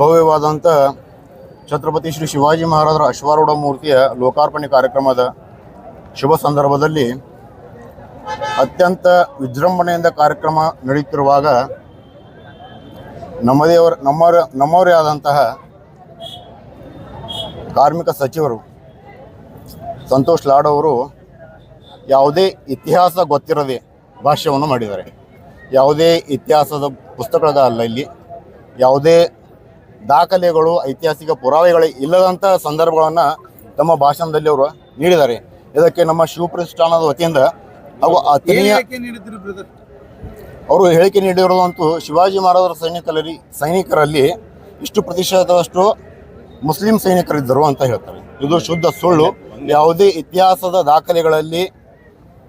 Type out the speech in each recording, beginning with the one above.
ಭವ್ಯವಾದಂಥ ಛತ್ರಪತಿ ಶ್ರೀ ಶಿವಾಜಿ ಮಹಾರಾಜರ ಅಶ್ವಾರೂಢ ಮೂರ್ತಿಯ ಲೋಕಾರ್ಪಣೆ ಕಾರ್ಯಕ್ರಮದ ಶುಭ ಸಂದರ್ಭದಲ್ಲಿ ಅತ್ಯಂತ ವಿಜೃಂಭಣೆಯಿಂದ ಕಾರ್ಯಕ್ರಮ ನಡೆಯುತ್ತಿರುವಾಗ ನಮ್ಮದೇ ಅವರ ನಮ್ಮವರ ನಮ್ಮವರೇ ಆದಂತಹ ಕಾರ್ಮಿಕ ಸಚಿವರು ಸಂತೋಷ್ ಲಾಡ್ ಅವರು ಯಾವುದೇ ಇತಿಹಾಸ ಗೊತ್ತಿರದೆ ಭಾಷ್ಯವನ್ನು ಮಾಡಿದ್ದಾರೆ. ಯಾವುದೇ ಇತಿಹಾಸದ ಪುಸ್ತಕಗಳಲ್ಲ ಇಲ್ಲಿ. ಯಾವುದೇ ದಾಖಲೆಗಳು ಐತಿಹಾಸಿಕ ಪುರಾವೆಗಳು ಇಲ್ಲದಂಥ ಸಂದರ್ಭಗಳನ್ನು ತಮ್ಮ ಭಾಷಣದಲ್ಲಿ ಅವರು ನೀಡಿದ್ದಾರೆ. ಇದಕ್ಕೆ ನಮ್ಮ ಶಿವಪ್ರತಿಷ್ಠಾನದ ವತಿಯಿಂದ ಹಾಗೂ ಬ್ರದರ್ ಅವರು ಹೇಳಿಕೆ ನೀಡಿರುವಂತೂ ಶಿವಾಜಿ ಮಹಾರಾಜರ ಸೈನಿಕರಲ್ಲಿ ಸೈನಿಕರಲ್ಲಿ ಇಷ್ಟು ಪ್ರತಿಶತದಷ್ಟು ಮುಸ್ಲಿಂ ಸೈನಿಕರಿದ್ದರು ಅಂತ ಹೇಳ್ತಾರೆ. ಇದು ಶುದ್ಧ ಸುಳ್ಳು. ಯಾವುದೇ ಇತಿಹಾಸದ ದಾಖಲೆಗಳಲ್ಲಿ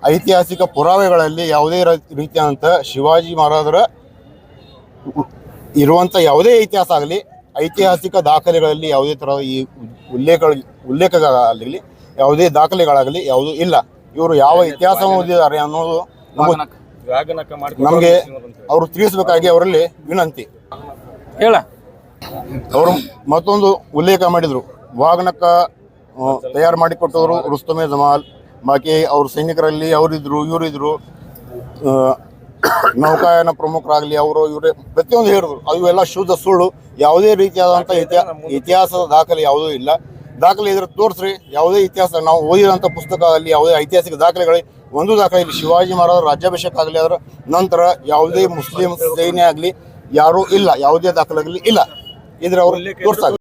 ಐತಿಹಾಸಿಕ ಪುರಾವೆಗಳಲ್ಲಿ ಯಾವುದೇ ರೀತಿಯಾದಂಥ ಶಿವಾಜಿ ಮಹಾರಾಜರ ಇರುವಂಥ ಯಾವುದೇ ಇತಿಹಾಸ ಆಗಲಿ ಐತಿಹಾಸಿಕ ದಾಖಲೆಗಳಲ್ಲಿ ಯಾವುದೇ ಥರದ ಈ ಉಲ್ಲೇಖ ಉಲ್ಲೇಖಗಳಾಗಲಿ ಯಾವುದೇ ದಾಖಲೆಗಳಾಗಲಿ ಯಾವುದೂ ಇಲ್ಲ. ಇವರು ಯಾವ ಇತಿಹಾಸವನ್ನು ಓದಿದ್ದಾರೆ ಅನ್ನೋದು ನಮಗೆ ನಮಗೆ ಅವರು ತಿಳಿಸಬೇಕಾಗಿ ಅವರಲ್ಲಿ ವಿನಂತಿ. ಹೇಳ. ಅವರು ಮತ್ತೊಂದು ಉಲ್ಲೇಖ ಮಾಡಿದರು. ವಾಗನಕ್ಕ ತಯಾರು ಮಾಡಿಕೊಟ್ಟವರು ರುಸ್ತಮೆ ಜಮಾಲ್ ಬಾಕಿ ಅವ್ರ ಸೈನಿಕರಲ್ಲಿ ಅವರಿದ್ರು ಇವರಿದ್ರು ನೌಕಾಯಾನ ಪ್ರಮುಖರಾಗಲಿ ಅವರು, ಇವರೇ ಪ್ರತಿಯೊಂದು ಹೇಳಿದ್ರು. ಅವು ಎಲ್ಲ ಶುದ್ಧ ಸುಳ್ಳು. ಯಾವುದೇ ರೀತಿಯಾದಂಥ ಇತಿಹಾ ಇತಿಹಾಸದ ದಾಖಲೆ ಯಾವುದೂ ಇಲ್ಲ. ದಾಖಲೆ ಇದ್ರೆ ತೋರಿಸ್ರಿ. ಯಾವುದೇ ಇತಿಹಾಸ, ನಾವು ಓದಿದಂಥ ಪುಸ್ತಕ ಆಗಲಿ ಯಾವುದೇ ಐತಿಹಾಸಿಕ ದಾಖಲೆಗಳು, ಒಂದು ದಾಖಲೆ ಇಲ್ಲಿ. ಶಿವಾಜಿ ಮಹಾರಾಜ ರಾಜ್ಯಾಭಿಷೇಕ ಆಗಲಿ ಅದರ ನಂತರ ಯಾವುದೇ ಮುಸ್ಲಿಂ ಸೈನ್ಯ ಆಗಲಿ ಯಾರೂ ಇಲ್ಲ. ಯಾವುದೇ ದಾಖಲೆಗಳಲ್ಲಿ ಇಲ್ಲ. ಇದ್ರೆ ಅವರು ತೋರ್ಸಾಗ